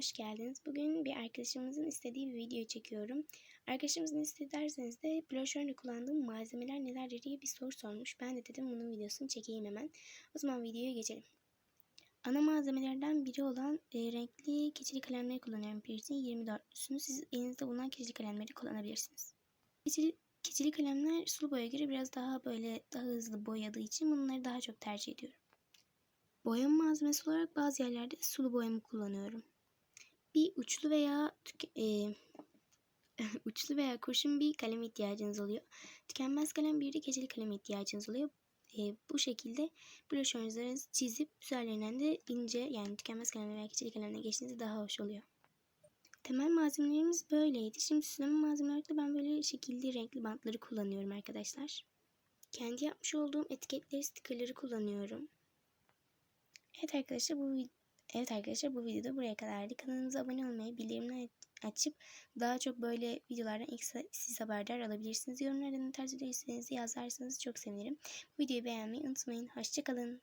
Hoş geldiniz. Bugün bir arkadaşımızın istediği bir video çekiyorum. Arkadaşımızın istediği derseniz de broşüründe kullandığım malzemeler nelerdir diye bir soru sormuş. Ben de dedim bunun videosunu çekeyim hemen. O zaman videoya geçelim. Ana malzemelerden biri olan e, renkli keçeli kalemleri kullanıyorum. Birisinin 24'lüsünü. Siz elinizde bulunan keçeli kalemleri kullanabilirsiniz. Keçeli, keçeli kalemler sulu boya göre biraz daha böyle daha hızlı boyadığı için bunları daha çok tercih ediyorum. Boyama malzemesi olarak bazı yerlerde sulu boyamı kullanıyorum bir uçlu veya e, uçlu veya kurşun bir kalem ihtiyacınız oluyor. Tükenmez kalem bir de keçeli kalem ihtiyacınız oluyor. E, bu şekilde broşürlerinizi çizip üzerlerinden de ince yani tükenmez kalem veya keçeli kalemle geçtiğinizde daha hoş oluyor. Temel malzemelerimiz böyleydi. Şimdi süsleme malzemeleri da ben böyle şekilli renkli bantları kullanıyorum arkadaşlar. Kendi yapmış olduğum etiketleri, stikerleri kullanıyorum. Evet arkadaşlar bu Evet arkadaşlar bu videoda buraya kadardı. Kanalımıza abone olmayı, bildirimleri açıp daha çok böyle videolardan ilk siz haberdar alabilirsiniz. Yorumlarda ne tarz video istediğinizi yazarsanız çok sevinirim. Bu videoyu beğenmeyi unutmayın. Hoşçakalın.